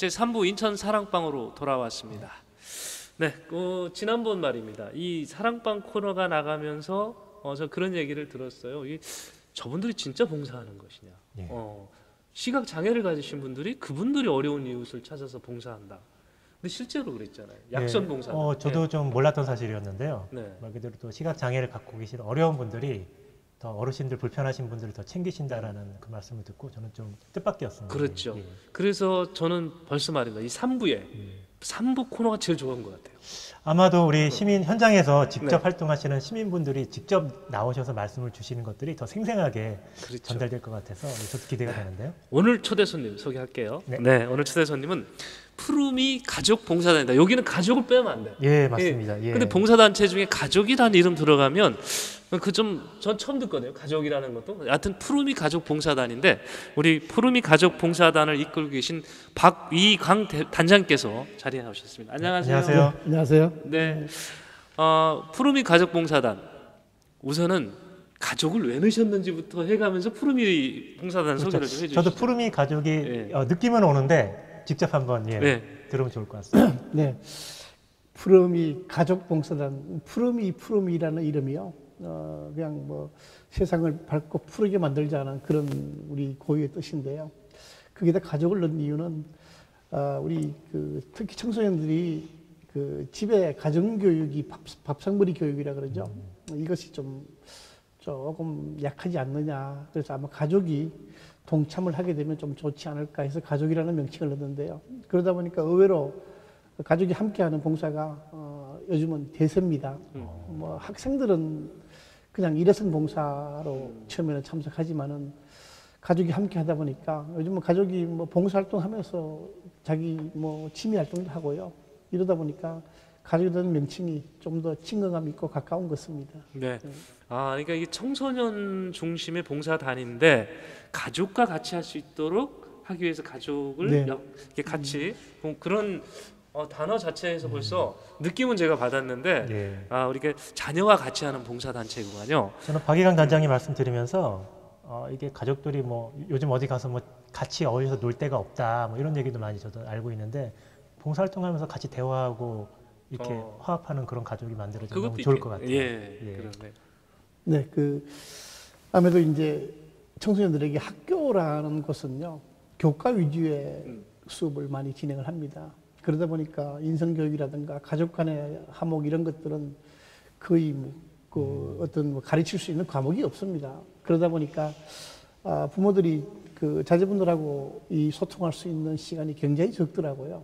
네, 제 3부 인천 사랑방으로 돌아왔습니다. 네, 어, 지난번 말입니다. 이 사랑방 코너가 나가면서 어, 저 그런 얘기를 들었어요. 이 저분들이 진짜 봉사하는 것이냐? 예. 어, 시각 장애를 가지신 분들이 그분들이 어려운 이웃을 찾아서 봉사한다. 근데 실제로 그랬잖아요. 약선 예, 봉사. 어, 저도 좀 몰랐던 사실이었는데요. 네. 말 그대로 또 시각 장애를 갖고 계신 어려운 분들이 더 어르신들 불편하신 분들을 더 챙기신다라는 그 말씀을 듣고 저는 좀 뜻밖이었습니다. 그렇죠. 예. 그래서 저는 벌써 말입니다. 이 3부에 예. 3부 코너가 제일 좋은 것 같아요. 아마도 우리 시민 현장에서 직접 네. 활동하시는 시민분들이 직접 나오셔서 말씀을 주시는 것들이 더 생생하게 그렇죠. 전달될 것 같아서 저도 기대가 되는데요. 오늘 초대 손님 소개할게요. 네. 네. 오늘 초대 손님은 푸르미 가족 봉사단이다. 여기는 가족을 빼면 안 돼. 예, 맞습니다. 예. 근데 봉사단체 중에 가족이라는 이름 들어가면 그 좀 전 처음 듣거든요. 가족이라는 것도. 하여튼 푸르미 가족 봉사단인데 우리 푸르미 가족 봉사단을 이끌고 계신 박위광 대- 단장께서 자리에 나오셨습니다. 안녕하세요. 안녕하세요. 안녕하세요. 네. 어, 푸르미 가족 봉사단. 우선은 가족을 왜 넣으셨는지부터 해가면서 푸르미 봉사단 소개를 좀 해주시죠. 저도 푸르미 가족이 예. 어, 느낌은 오는데 직접 한번 예, 네. 들으면 좋을 것 같습니다. 네. 푸르미 가족 봉사단, 푸르미 푸르미라는 이름이요. 어, 그냥 뭐 세상을 밝고 푸르게 만들자는 그런 우리 고유의 뜻인데요. 거기다 가족을 넣은 이유는 어, 우리 그 특히 청소년들이 그 집에 가정 교육이 밥, 밥상머리 교육이라 그러죠. 이것이 좀 조금 약하지 않느냐. 그래서 아마 가족이 동참을 하게 되면 좀 좋지 않을까 해서 가족이라는 명칭을 넣었는데요. 그러다 보니까 의외로 가족이 함께하는 봉사가 어, 요즘은 대세입니다. 뭐 학생들은 그냥 일회성 봉사로 처음에는 참석하지만은 가족이 함께 하다 보니까 요즘은 가족이 뭐 봉사활동 하면서 자기 뭐 취미 활동도 하고요. 이러다 보니까 가족이라는 명칭이 좀 더 친근감 있고 가까운 것 같습니다. 네. 아, 그러니까 이게 청소년 중심의 봉사단인데 가족과 같이 할 수 있도록 하기 위해서 가족을 네. 같이 뭐 그런 어, 단어 자체에서 벌써 느낌은 제가 받았는데 예. 아, 우리가 자녀와 같이 하는 봉사단체구만요. 저는 박희강 단장님 말씀드리면서 어, 이게 가족들이 뭐 요즘 어디 가서 뭐 같이 어울려서 놀 데가 없다 뭐 이런 얘기도 많이 저도 알고 있는데 봉사활동하면서 같이 대화하고 이렇게 어. 화합하는 그런 가족이 만들어지면 너무 좋을 있겠- 것 같아요. 예, 예. 그러네. 네, 그 아무래도 이제 청소년들에게 학교라는 곳은요 교과 위주의 음. 수업을 많이 진행을 합니다. 그러다 보니까 인성 교육이라든가 가족 간의 화목 이런 것들은 거의 뭐, 그 어떤 뭐 가르칠 수 있는 과목이 없습니다. 그러다 보니까 아, 부모들이 그 자제분들하고 이 소통할 수 있는 시간이 굉장히 적더라고요.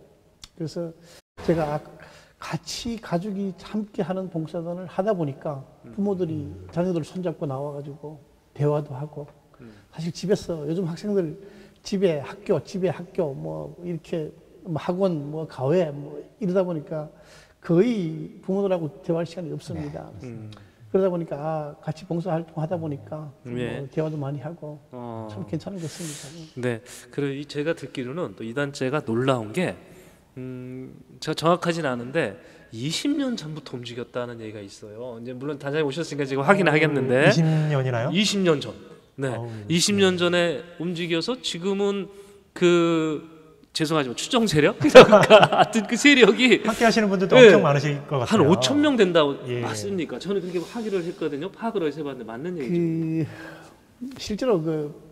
그래서 제가 아- 같이 가족이 함께 하는 봉사단을 하다 보니까 부모들이 자녀들 손잡고 나와가지고 대화도 하고 음. 사실 집에서 요즘 학생들 집에 학교, 집에 학교 뭐 이렇게 뭐 학원, 뭐 가회 뭐 이러다 보니까 거의 부모들하고 대화할 시간이 없습니다. 음. 그러다 보니까 아, 같이 봉사 활동 하다 보니까 네. 뭐 대화도 많이 하고 어. 참 괜찮은 것 같습니다. 네. 그리고 이 제가 듣기로는 또 이 단체가 놀라운 게 음, 제가 정확하지는 않은데 20년 전부터 움직였다는 얘기가 있어요. 이제 물론 단장님 오셨으니까 지금 확인하겠는데 20년이나요? 20년 전. 네. 어우, 20년 전에 움직여서 지금은 그 죄송하지만 추정 세력이랄까 하여튼 그 세력이 함께 하시는 분들도 예. 엄청 많으실 것한 같아요. 5천 명 된다고 예. 맞습니까? 저는 그렇게 확인을 했거든요. 파악을 해서 해봤는데 맞는 얘기죠. 그 실제로 그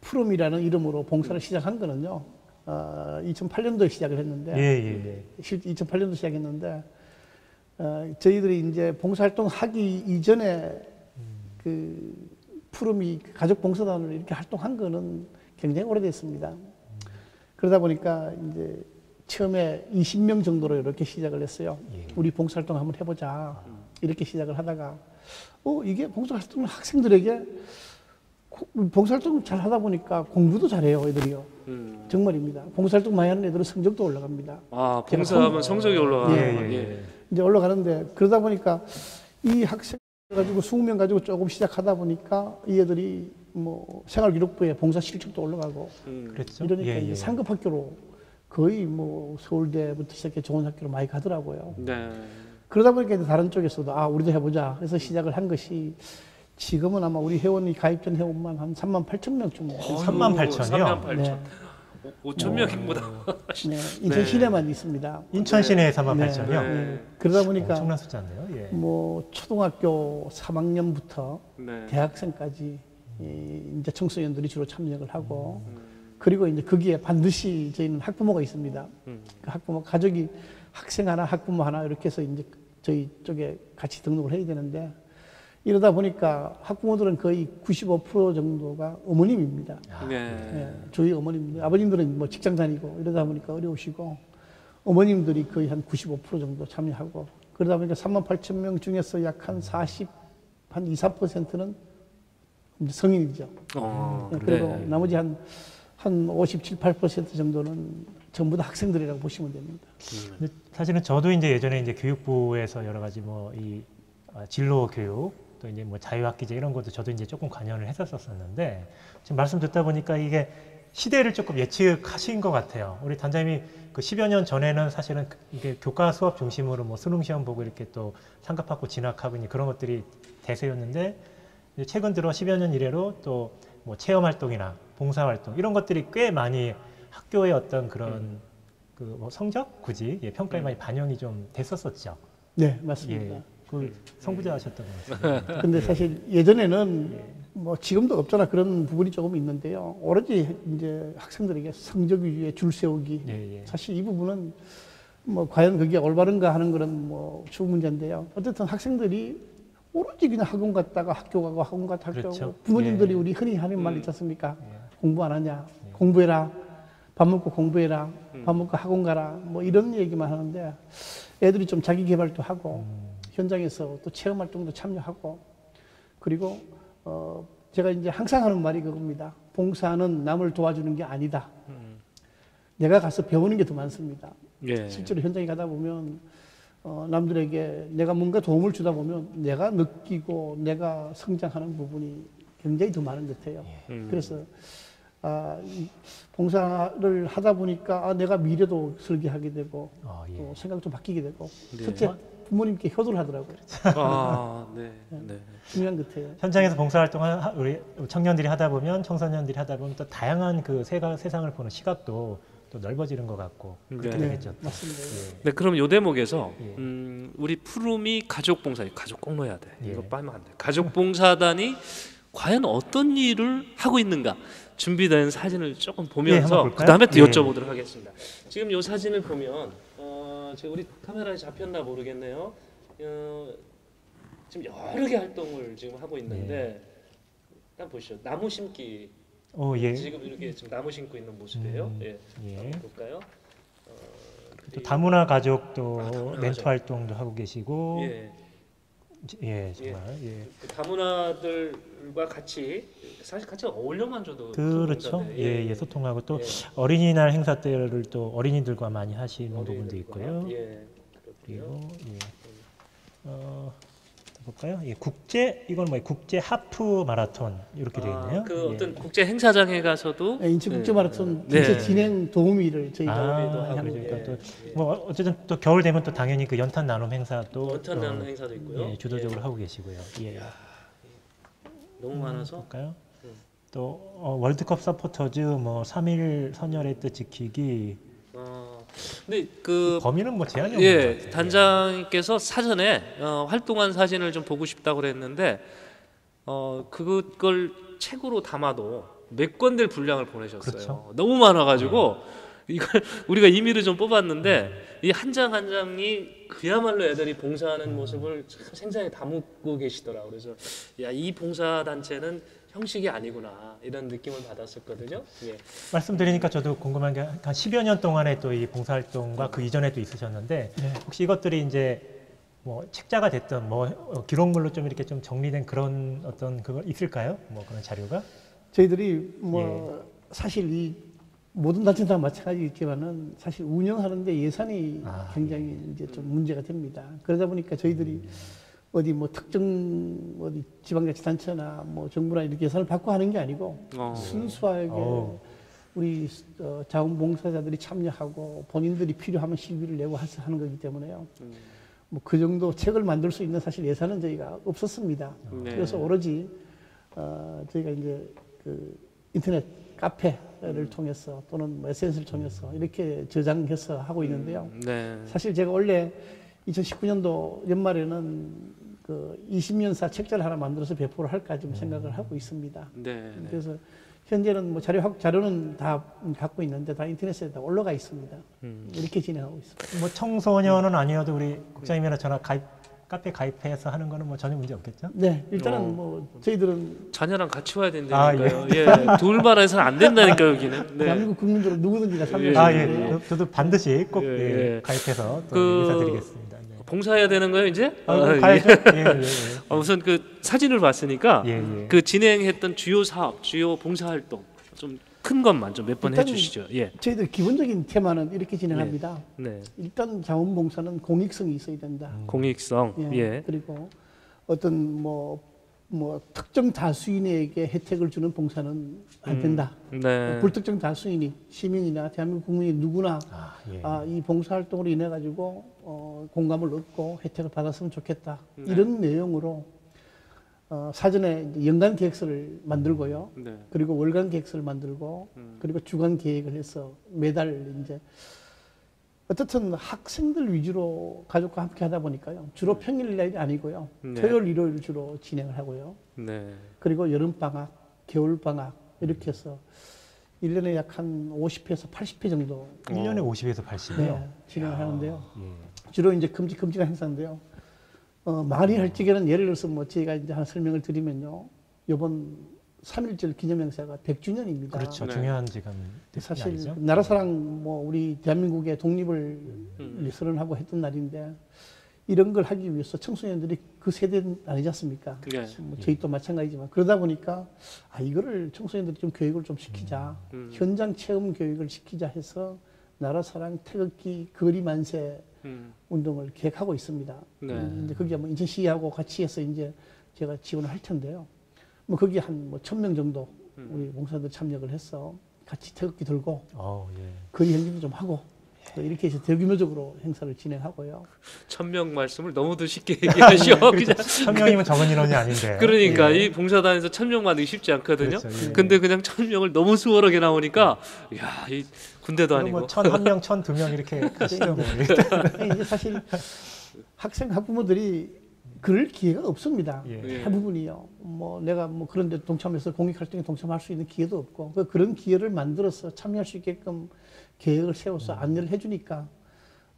푸름이라는 이름으로 봉사를 시작한 거는요. 어, 2008년도에 시작을 했는데 예, 예, 예. 실 2008년도 시작했는데 어, 저희들이 이제 봉사활동 하기 이전에 그 푸름이 가족 봉사단을 이렇게 활동한 거는 굉장히 오래됐습니다. 그러다 보니까 이제 처음에 20명 정도로 이렇게 시작을 했어요. 예. 우리 봉사활동 한번 해보자 이렇게 시작을 하다가 어 이게 봉사활동을 학생들에게 고- 봉사활동 잘 하다 보니까 공부도 잘해요 애들이요. 음. 정말입니다. 봉사활동 많이 하는 애들은 성적도 올라갑니다. 아 봉사하면 성적이 올라가는. 예, 예. 예. 이제 올라가는데 그러다 보니까 이 학생 가지고 20명 가지고 조금 시작하다 보니까 이 애들이 뭐 생활기록부에 봉사 실적도 올라가고 음. 그랬죠? 이러니까 예, 이제 예. 상급 학교로 거의 뭐 서울대부터 시작해 좋은 학교로 많이 가더라고요. 네. 그러다 보니까 이제 다른 쪽에서도 아 우리도 해보자 해서 시작을 한 것이 지금은 아마 우리 회원이 가입된 회원만 한 3만 8천 명 정도. 어, 3만 8천이요? 3만 8천. 네. 5천 명보다 네, 인천 시내만 있습니다. 인천 시내에서만 네. 8천여. 네. 그러다 보니까 엄청난 숫자인데요. 예. 뭐 초등학교 3학년부터 네. 대학생까지 이 이제 청소년들이 주로 참여를 하고 음. 그리고 이제 거기에 반드시 저희는 학부모가 있습니다. 음. 그 학부모 가족이 학생 하나 학부모 하나 이렇게 해서 이제 저희 쪽에 같이 등록을 해야 되는데 이러다 보니까 학부모들은 거의 95% 정도가 어머님입니다. 네. 예, 저희 어머님들, 아버님들은 뭐 직장 다니고 이러다 보니까 어려우시고 어머님들이 거의 한 95% 정도 참여하고 그러다 보니까 3만 8천 명 중에서 약 한 40, 한 2, 3%는 성인이죠. 어, 예, 그리고 네. 나머지 한, 한 57, 8% 정도는 전부 다 학생들이라고 보시면 됩니다. 근데 사실은 저도 이제 예전에 이제 교육부에서 여러 가지 뭐 이 진로 교육 또 이제 뭐 자유학기제 이런 것도 저도 이제 조금 관여를 했었었는데 지금 말씀 듣다 보니까 이게 시대를 조금 예측하신 것 같아요. 우리 단장님이 그 10여 년 전에는 사실은 그 이게 교과 수업 중심으로 뭐 수능 시험 보고 이렇게 또 상급받고 진학하고 이제 그런 것들이 대세였는데 최근 들어 10여 년 이래로 또 뭐 체험 활동이나 봉사 활동 이런 것들이 꽤 많이 학교의 어떤 그런 그뭐 성적 굳이 예, 평가에 많이 반영이 좀 됐었었죠. 네, 맞습니다. 예, 그 성부자 하셨던 것 같습니다. 근데 사실 예전에는 뭐 지금도 없잖아 그런 부분이 조금 있는데요. 오로지 이제 학생들에게 성적 위주의 줄 세우기. 예, 예. 사실 이 부분은 뭐 과연 그게 올바른가 하는 그런 뭐주 문제인데요. 어쨌든 학생들이 오로지 그냥 학원 갔다가 학교 가고 학원 갔다 학교 그렇죠. 가고 부모님들이 예. 우리 흔히 하는 말 음. 있지 않습니까? 예. 공부 안 하냐? 공부해라. 밥 먹고 공부해라. 음. 밥 먹고 학원 가라. 뭐 이런 얘기만 하는데 애들이 좀 자기 개발도 하고 음. 현장에서 또 체험 활동도 참여하고 그리고 어 제가 이제 항상 하는 말이 그겁니다. 봉사는 남을 도와주는 게 아니다. 음. 내가 가서 배우는 게 더 많습니다. 예. 실제로 현장에 가다 보면 어, 남들에게 내가 뭔가 도움을 주다 보면 내가 느끼고 내가 성장하는 부분이 굉장히 더 많은 것 같아요. 음. 그래서 아, 이 봉사를 하다 보니까 아, 내가 미래도 설계하게 되고 어, 예. 또 생각도 바뀌게 되고 네. 첫째 부모님께 효도를 하더라고요. 아, 네. 네. 중요한 것 같아요. 현장에서 봉사활동 하- 우리 청년들이 하다 보면 청소년들이 하다 보면 또 다양한 그 세가, 세상을 보는 시각도 또 넓어지는 것 같고 그렇게 네. 되겠죠. 맞습니다. 네, 그럼 요 대목에서 예. 음, 우리 푸름이 가족 봉사, 가족 꼭 넣어야 돼. 예. 이거 빠면 안 돼. 가족 봉사단이 과연 어떤 일을 하고 있는가 준비된 사진을 조금 예, 보면서 그? 다음에 또 예. 여쭤보도록 하겠습니다. 지금 요 사진을 보면 어, 지금 우리 카메라에 잡혔나 모르겠네요. 어, 지금 여러 개 활동을 지금 하고 있는데 일단 보시죠. 나무 심기 오, 예. 지금 이렇게 지금 나무 심고 있는 모습이에요. 음, 예. 예. 볼까요? 어, 또 다문화 가족도 아, 다문화 멘토 가족. 활동도 하고 계시고 예. 예, 정말 예. 그 다문화들과 같이 사실 같이 어울려만 줘도 그렇죠. 예, 건데, 예, 소통하고 또 예. 어린이날 행사 때를 또 어린이들과 많이 하시는 부분도 있고요. 예. 그리고 예. 어, 볼까요? 예, 국제 이건 뭐 국제 하프 마라톤 이렇게 되어 있네요. 아, 그 예. 어떤 국제 행사장에 가서도 네, 인천 국제 마라톤 네. 전체 진행 도우미를 저희가 아, 하고, 그러니까 예, 또 예. 뭐 어쨌든 또 겨울 되면 또 당연히 그 연탄 나눔 행사도 원탄 또, 나는 행사도 있고요. 예, 주도적으로 예. 하고 계시고요. 예. 너무 많아서 볼까요? 음. 또 어, 월드컵 서포터즈 뭐 3일 선열의 뜻 지키기 어, 근데 그 범위는 뭐 제한이 없는 것 예. 단장께서 사전에 어, 활동한 사진을 좀 보고 싶다고 그랬는데 어, 그걸 책으로 담아도 몇 권될 분량을 보내셨어요. 그렇죠. 너무 많아가지고 이걸 우리가 임의로 좀 뽑았는데 이한 장 한 장이 그야말로 애들이 봉사하는 모습을 참 생생히 담고 계시더라고요. 그래서 야 이 봉사 단체는 형식이 아니구나 이런 느낌을 받았었거든요. 예. 말씀드리니까 저도 궁금한 게 한 10여 년 동안의 또 이 봉사활동과 그 이전에도 있으셨는데 네. 혹시 이것들이 이제 뭐 책자가 됐던 뭐 어, 기록물로 좀 이렇게 좀 정리된 그런 어떤 그거 있을까요? 뭐 그런 자료가? 저희들이 뭐 예. 사실 이 모든 단체 다 마찬가지겠지만은 사실 운영하는데 예산이 아, 굉장히 이제 좀 문제가 됩니다. 그러다 보니까 저희들이 어디 뭐 특정 어디 지방자치단체나 뭐 정부나 이렇게 예산을 받고 하는 게 아니고 어. 순수하게 어우. 우리 어, 자원봉사자들이 참여하고 본인들이 필요하면 시비를 내고 해서 하는 거기 때문에요. 음. 뭐그 정도 책을 만들 수 있는 사실 예산은 저희가 없었습니다. 네. 그래서 오로지 어, 저희가 이제 그 인터넷 카페를 통해서 또는 뭐 SNS를 통해서 이렇게 저장해서 하고 있는데요. 네. 사실 제가 원래 2019년도 연말에는 그 20년사 책자를 하나 만들어서 배포를 할까 좀 생각을 하고 있습니다. 네. 네. 그래서 현재는 뭐 자료 확- 자료는 다 갖고 있는데 다 인터넷에 다 올라가 있습니다. 음. 이렇게 진행하고 있습니다. 뭐 청소년은 아니어도 우리 국장님이나 저나 가입 카페 가입해서 하는 거는 뭐 전혀 문제 없겠죠? 네, 일단은 어. 뭐 저희들은 자녀랑 같이 와야 아, 된다니까요. 예. 둘만 해서는 안 된다니까 여기는. 네. 대한민국 국민들은 누구든지 다 참여할 예. 수 아, 예. 저- 저도 반드시 꼭 예, 예, 예. 가입해서 또 그- 인사드리겠습니다. 네. 봉사해야 되는 거예요 이제? 아, 아, 가야죠. 예, 예, 예. 아, 우선 그 사진을 봤으니까 예, 예. 그 진행했던 주요 사업, 주요 봉사 활동 좀 큰 것만 좀 몇 번 해주시죠. 예. 저희들 기본적인 테마는 이렇게 진행합니다. 네. 일단 자원봉사는 공익성이 있어야 된다. 공익성. 예. 예. 그리고 어떤 뭐, 뭐 특정 다수인에게 혜택을 주는 봉사는 안 된다. 네. 불특정 다수인이 시민이나 대한민국 국민이 누구나 아, 예. 아, 이 봉사 활동으로 인해 가지고 어, 공감을 얻고 혜택을 받았으면 좋겠다. 네. 이런 내용으로 어, 사전에 연간 계획서를 만들고요. 네. 그리고 월간 계획서를 만들고 음. 그리고 주간 계획을 해서 매달 이제 어떻든 학생들 위주로 가족과 함께 하다 보니까요. 주로 평일날이 아니고요. 네. 토요일, 일요일 주로 진행을 하고요. 네. 그리고 여름 방학, 겨울 방학 이렇게 해서 1년에 약 한 50회에서 80회 정도 1년에 50에서 80이요. 네, 진행을 하는데요. 예. 주로 이제 큼직큼직한 행사인데요. 어, 말이 할 적에는 예를 들어서 뭐 제가 이제 하나 설명을 드리면요. 이번 3.1절 기념 행사가 100주년입니다. 그렇죠. 네. 중요한 지금 사실 날이죠. 나라사랑 뭐 우리 대한민국의 독립을 음. 선언하고 했던 날인데 이런 걸 하기 위해서 청소년들이 그 세대 아니지 않습니까? 예. 뭐 저희도 마찬가지지만 그러다 보니까 아 이거를 청소년들이 좀 교육을 좀 시키자 음. 현장 체험 교육을 시키자 해서 나라사랑 태극기 거리 만세 음. 운동을 계획하고 있습니다. 네. 이제 거기에 뭐 인천시하고 같이 해서 이제 제가 지원을 할 텐데요. 뭐 거기 한뭐 천 명 정도 음. 우리 봉사들 참여를 해서 같이 태극기 들고 어, 예. 거리 행진도 좀 하고 또 이렇게 해서 대규모적으로 행사를 진행하고요. 천명 말씀을 너무도 쉽게 얘기하셔. 그냥 천 명이면 적은 인원이 아닌데. 그러니까 예. 이 봉사단에서 천명 만들기 쉽지 않거든요. 그렇죠, 예. 근데 그냥 천명을 너무 수월하게 나오니까 야, 이 군대도 아니고. 뭐 천한 명, 천 두 명 이렇게 가시죠. 뭐. 이제 사실 학생 학부모들이 그럴 기회가 없습니다. 예. 예. 대부분이요. 뭐 내가 뭐 그런 데 동참해서 공익 활동에 동참할 수 있는 기회도 없고 그 그런 기회를 만들어서 참여할 수 있게끔 계획을 세워서 안내를 해주니까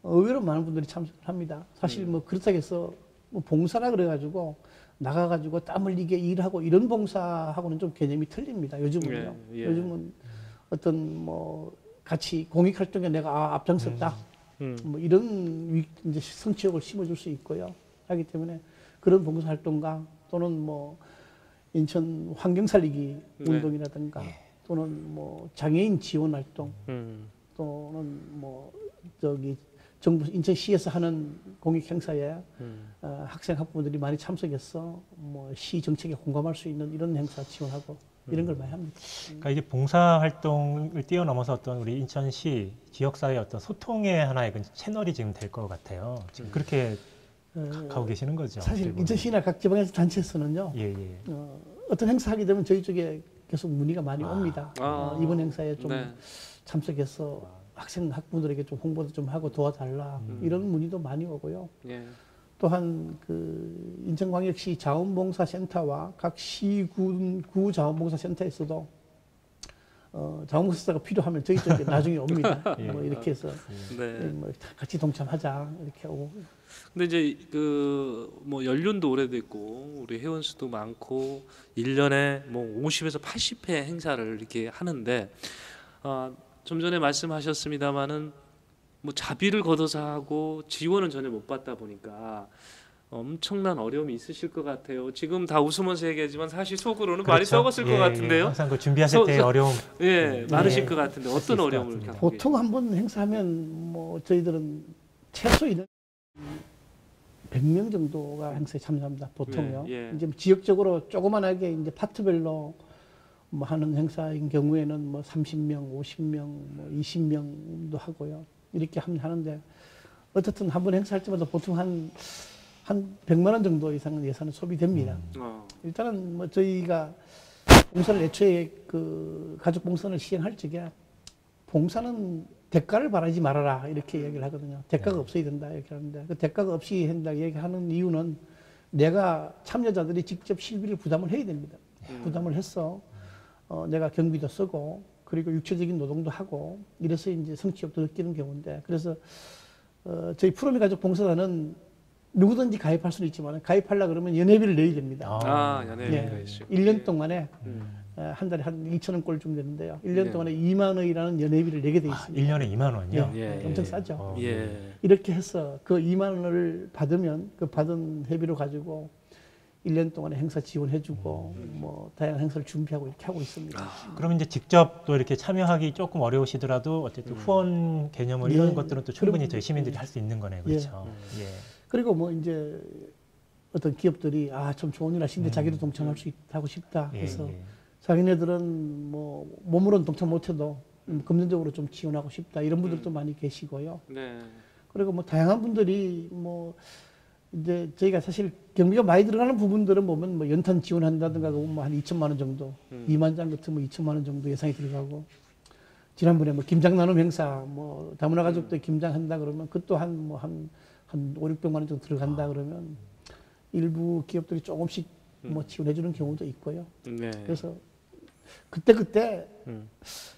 의외로 많은 분들이 참석을 합니다. 사실 뭐 그렇다고 해서 뭐 봉사라 그래가지고 나가가지고 땀 흘리게 일하고 이런 봉사하고는 좀 개념이 틀립니다. 요즘은요. 예, 예. 요즘은 어떤 뭐 같이 공익 활동에 내가 아, 앞장섰다. 음. 뭐 이런 위- 이제 성취욕을 심어줄 수 있고요. 하기 때문에 그런 봉사 활동가 또는 뭐 인천 환경 살리기 네. 운동이라든가 또는 뭐 장애인 지원 활동 음. 또는 뭐 저기 정부 인천시에서 하는 공익 행사에 음. 어, 학생 학부모들이 많이 참석해서 뭐 시 정책에 공감할 수 있는 이런 행사 지원하고 이런 걸 많이 합니다. 그러니까 이게 봉사 활동을 뛰어넘어서 어떤 우리 인천시 지역사회 어떤 소통의 하나의 그 채널이 지금 될 것 같아요. 지금 그렇게 어, 가고 계시는 거죠. 사실. 인천시나 각 지방에서 단체에서는요. 예, 예. 어, 어떤 행사 하게 되면 저희 쪽에 계속 문의가 많이 아. 옵니다. 아. 어, 이번 행사에 좀 네. 참석해서 학생 학부모들에게 좀 홍보도 좀 하고 도와달라 음. 이런 문의도 많이 오고요. 예. 또한 그 인천광역시 자원봉사센터와 각 시군 구 자원봉사센터에서도 어, 자원봉사가 필요하면 저희 쪽에 나중에 옵니다. 예. 뭐 이렇게 해서 네. 뭐 같이 동참하자 이렇게 오고 근데 이제 그 뭐 연륜도 오래됐고 우리 회원 수도 많고 1년에 뭐 50에서 80회 행사를 이렇게 하는데 아, 좀 전에 말씀하셨습니다마는 뭐 자비를 걷어서 하고 지원은 전혀 못 받다 보니까 엄청난 어려움이 있으실 것 같아요. 지금 다 웃으면서 얘기하지만 사실 속으로는 많이 그렇죠. 썩었을 예, 것 예. 같은데요. 항상 그 준비하실 서- 때 서- 어려움. 예, 네. 많으실 네. 것 같은데 어떤 어려움을. 겪고 보통 한 번 행사하면 뭐 저희들은 최소 이는 100명 정도가 행사에 참여합니다. 보통요. 예, 예. 이제 지역적으로 조그만하게 이제 파트별로 뭐 하는 행사인 경우에는 뭐 30명, 50명, 뭐 20명도 하고요. 이렇게 하면 하는데 어떻든 한 번 행사할 때마다 보통 한, 한 100만 원 정도 이상은 예산은 소비됩니다. 어, 일단은 뭐 저희가 봉사를 애초에 그 가족 봉사를 시행할 적에 봉사는 대가를 바라지 말아라 이렇게 얘기를 하거든요. 대가가 없어야 된다 이렇게 하는데 그 대가가 없이 한다 얘기하는 이유는 내가 참여자들이 직접 실비를 부담을 해야 됩니다. 부담을 해서 어, 내가 경비도 쓰고 그리고 육체적인 노동도 하고 이래서 이제 성취욕도 느끼는 경우인데 그래서 어, 저희 프로미 가족 봉사단은 누구든지 가입할 수는 있지만 가입하려 그러면 연회비를 내야 됩니다. 아, 예. 있죠. 1년 동안에 음. 어, 한 달에 한 2천 원꼴 주면 되는데요. 1년 네. 동안에 2만 원이라는 연회비를 내게 돼 아, 있습니다. 1년에 2만 원이요? 예. 엄청 싸죠. 어, 예. 이렇게 해서 그 2만 원을 받으면 그 받은 회비로 가지고 1년 동안에 행사 지원해주고 뭐 다양한 행사를 준비하고 이렇게 하고 있습니다. 아, 그럼 이제 직접 또 이렇게 참여하기 조금 어려우시더라도 어쨌든 후원 개념을 예. 이런 것들은 또 충분히 그럼- 저희 시민들이 할 수 있는 거네요. 그렇죠. 예. 그리고 뭐 이제 어떤 기업들이 아좀 좋은 일 하시는데 자기도 동참할 수 있다고 싶다 예, 해서 예. 자기네들은 뭐 몸으로는 동참 못해도 음, 금전적으로 좀 지원하고 싶다 이런 분들도 많이 계시고요. 네. 그리고 뭐 다양한 분들이 뭐 이제 저희가 사실 경비가 많이 들어가는 부분들은 보면 뭐 연탄 지원한다든가 뭐한 2천만 원 정도, 음. 2만 장 같은 뭐 2천만 원 정도 예상이 들어가고 지난번에 뭐 김장 나눔 행사 뭐 다문화 가족들 음. 김장 한다 그러면 그것도 한뭐한 한 5, 600만 원 정도 들어간다 아. 그러면 일부 기업들이 조금씩 뭐 지원해 주는 경우도 있고요. 음. 네. 그래서 그때 그때 음.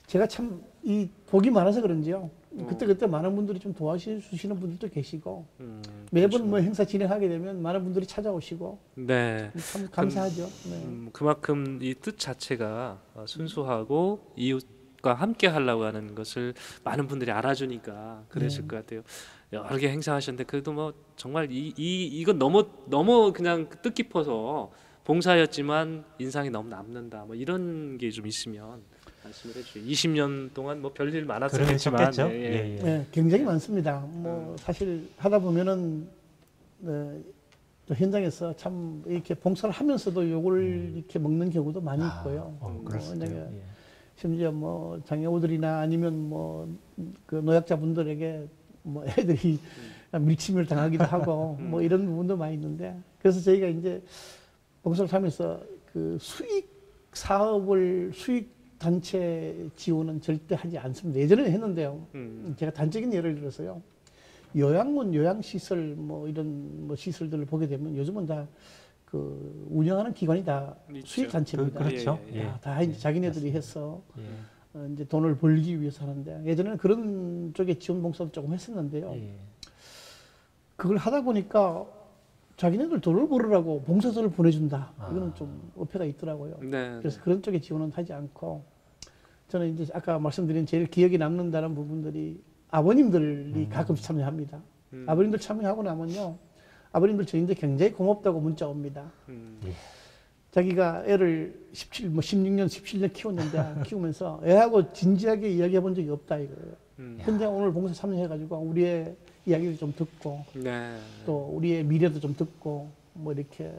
제가 참 이 복이 많아서 그런지요. 어. 그때 그때 많은 분들이 좀 도와주시는 분들도 계시고 음, 매번 뭐 행사 진행하게 되면 많은 분들이 찾아오시고 네. 참 감사하죠. 네. 음, 그만큼 이 뜻 자체가 어, 순수하고 이웃 과 함께 하려고 하는 것을 많은 분들이 알아주니까 그랬을 네. 것 같아요. 여러 개 행사하셨는데 그래도 뭐 정말 이, 이 이건 너무 너무 그냥 뜻깊어서 봉사였지만 인상이 너무 남는다. 뭐 이런 게 좀 있으면 말씀을 해주세요. 20년 동안 뭐 별일 많았었겠지만 그러셨겠죠. 예, 예. 예, 예. 네, 굉장히 많습니다. 뭐 사실 하다 보면은 네, 또 현장에서 참 이렇게 봉사를 하면서도 요걸 이렇게 먹는 경우도 많이 있고요. 어, 뭐 수도 왜냐면 예. 심지어 뭐 장애우들이나 아니면 뭐 그 노약자분들에게 뭐 애들이 밀침을 당하기도 하고 뭐 이런 부분도 많이 있는데 그래서 저희가 이제 봉사를 하면서 그 수익 사업을 수익 단체 지원은 절대 하지 않습니다. 예전에 했는데요. 음. 제가 단적인 예를 들어서요. 요양원, 요양시설 뭐 이런 뭐 시설들을 보게 되면 요즘은 다 그 운영하는 기관이 다 있죠. 수익 그, 단체입니다. 그 렇죠. 예, 예. 다, 다 이제 자기네들이 해서 예. 어, 이제 돈을 벌기 위해서 하는데 예전에는 그런 쪽에 지원 봉사도 조금 했었는데요. 예. 그걸 하다 보니까 자기네들 돈을 벌으라고 봉사서를 보내준다. 아. 이거는 좀 어폐가 있더라고요. 네. 그래서 그런 쪽에 지원은 하지 않고 저는 이제 아까 말씀드린 제일 기억에 남는다는 부분들이 아버님들이 가끔씩 참여합니다. 음. 아버님들 참여하고 나면요. 아버님들 저희한테 굉장히 고맙다고 문자 옵니다. 음. 자기가 애를 17, 뭐 16년, 17년 키웠는데 키우면서 애하고 진지하게 이야기해 본 적이 없다 이거예요. 음. 근데 오늘 봉사 참여해가지고 우리의 이야기를 좀 듣고 네. 또 우리의 미래도 좀 듣고 뭐 이렇게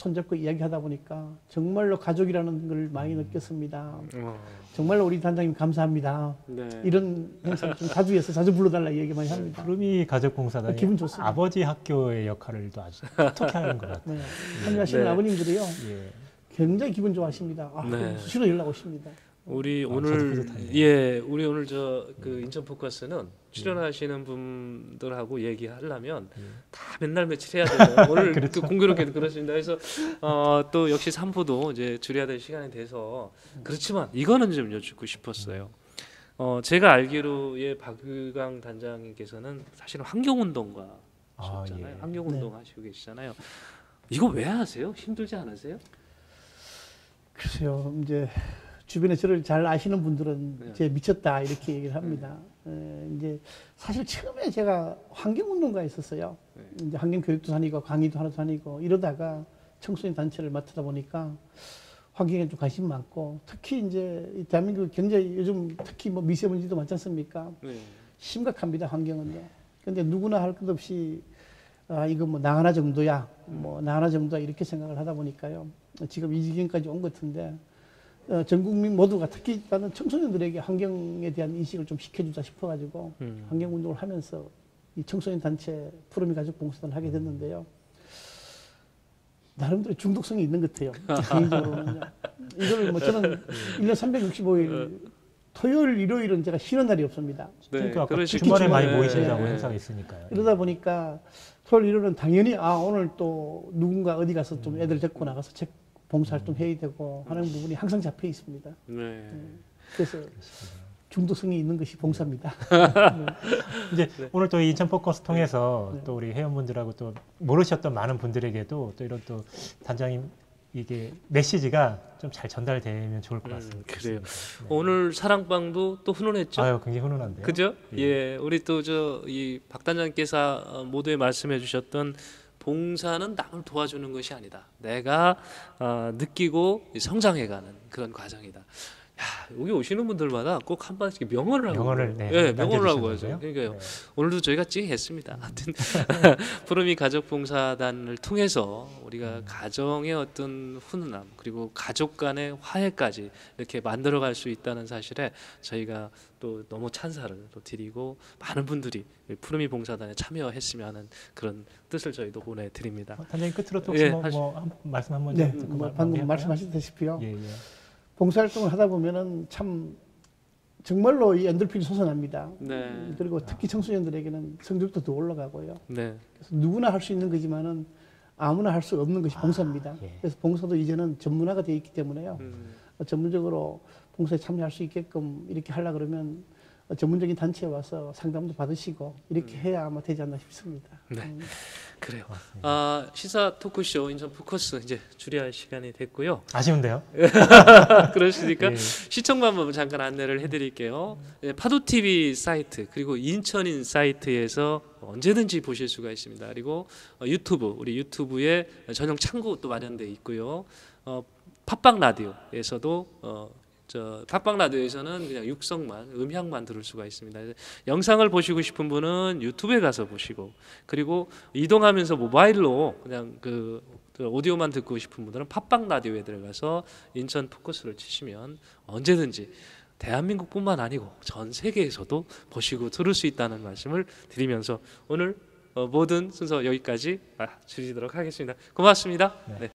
손잡고 이야기하다 보니까 정말로 가족이라는 걸 많이 느꼈습니다. 어. 정말로 우리 단장님 감사합니다. 네. 이런 행사를 좀 자주 해서 자주 불러달라 얘기 많이 합니다. 푸르미 가족봉사단이 기분 좋습니다. 아버지 학교의 역할을 또 아주 톡톡히 하는 것 같아요. 네. 참여하시는 네. 아버님들이요 예. 굉장히 기분 좋아하십니다. 아, 네. 수시로 연락 오십니다. 우리 아, 오늘. 예 우리 오늘 저 그 인천 포커스는 출연하시는 분들하고 얘기하려면 다 맨날 며칠 해야 돼요. 오늘 그렇죠. 그 공교롭게도 그렇습니다. 그래서 어, 또 역시 3부도 이제 줄여야 될 시간이 돼서 그렇지만 이거는 좀 여쭙고 싶었어요. 어, 제가 알기로 예 박유강 단장님께서는 사실은 환경운동가 아, 하셨잖아요. 예. 환경운동 하시고 계시잖아요. 이거 왜 하세요? 힘들지 않으세요? 글쎄요, 이제 주변에 저를 잘 아시는 분들은 네. 제 미쳤다 이렇게 얘기를 합니다. 에, 이제 사실 처음에 제가 환경운동가에 있었어요. 네. 이제 환경교육도 다니고 강의도 하나 다니고 이러다가 청소년 단체를 맡다 보니까 환경에 좀 관심 많고 특히 이제 이 대한민국 굉장히 요즘 특히 뭐 미세먼지도 많지 않습니까? 네. 심각합니다 환경은요. 근데 누구나 할 것 없이 아 이거 뭐 나 하나 정도야, 뭐 나 하나 정도야 이렇게 생각을 하다 보니까요. 지금 이 지경까지 온 것 같은데 어, 전 국민 모두가 특히 나는 청소년들에게 환경에 대한 인식을 좀 시켜주자 싶어가지고 음. 환경 운동을 하면서 이 청소년 단체 푸르미 가족 봉사단을 하게 됐는데요. 나름대로 중독성이 있는 것 같아요. 개인적으로는요. 이걸 뭐 저는 1년 365일 토요일, 일요일은 제가 쉬는 날이 없습니다. 그러니까 아까 그러시죠. 주말에 많이 네. 모이신다고 네. 행사가 있으니까요. 이러다 보니까 토요일, 일요일은 당연히 아 오늘 또 누군가 어디 가서 좀 애들 데리고 나가서 책 봉사활동 해야 되고 하는 부분이 항상 잡혀 있습니다. 네. 그래서 중독성이 있는 것이 봉사입니다. 이제 네. 오늘 또 인천 포커스 통해서 네. 또 우리 회원분들하고 또 모르셨던 많은 분들에게도 또 이런 또 단장님 이게 메시지가 좀 잘 전달되면 좋을 것 음, 같습니다. 그래요. 네. 오늘 사랑방도 또 훈훈했죠. 아유 굉장히 훈훈한데요. 그죠? 예. 예, 우리 또 저 이 박단장께서 어, 모두에 말씀해 주셨던 봉사는 남을 도와주는 것이 아니다. 내가 어, 느끼고 성장해가는 그런 과정이다. 야, 여기 오시는 분들마다 꼭 한 번씩 명언을 하고 명언을. 네, 예, 명언을 하고 하죠. 그러니까요. 네. 오늘도 저희가 찡했습니다. 하여튼 푸르미 가족봉사단을 통해서 우리가 가정의 어떤 훈훈함 그리고 가족 간의 화해까지 이렇게 만들어갈 수 있다는 사실에 저희가 또 너무 찬사를 또 드리고 많은 분들이 푸르미 봉사단에 참여했으면 하는 그런 뜻을 저희도 보내드립니다. 어, 단장님 끝으로 또 혹시 예, 뭐, 하시- 뭐 한, 말씀 한번 네, 뭐 마- 방금? 말씀하셨다시피요. 예, 예. 봉사활동을 하다 보면은 참 정말로 이 엔돌핀이 솟아납니다. 네, 그리고 특히 청소년들에게는 성적도 더 올라가고요. 네, 그래서 누구나 할 수 있는 거지만은 아무나 할 수 없는 것이 아, 봉사입니다. 예. 그래서 봉사도 이제는 전문화가 되어 있기 때문에요. 음, 어, 전문적으로 봉사에 참여할 수 있게끔 이렇게 하려 그러면 어, 전문적인 단체에 와서 상담도 받으시고 이렇게 해야 아마 되지 않나 싶습니다. 네. 음. 그래요. 아 시사 토크쇼 인천 포커스 이제 줄여야 할 시간이 됐고요. 아쉬운데요. 그러시니까 예. 시청 방법을 잠깐 안내를 해드릴게요. 예, 파도 TV 사이트 그리고 인천인 사이트에서 언제든지 보실 수가 있습니다. 그리고 어, 유튜브 우리 유튜브에 전용 창구 또 마련돼 있고요. 어, 팟빵 라디오에서도 어, 저 팟빵 라디오에서는 그냥 육성만 음향만 들을 수가 있습니다. 영상을 보시고 싶은 분은 유튜브에 가서 보시고 그리고 이동하면서 모바일로 그냥 그, 그 오디오만 듣고 싶은 분들은 팟빵 라디오에 들어가서 인천 포커스를 치시면 언제든지 대한민국뿐만 아니고 전 세계에서도 보시고 들을 수 있다는 말씀을 드리면서 오늘 어, 모든 순서 여기까지 아, 줄이도록 하겠습니다. 고맙습니다. 네. 네.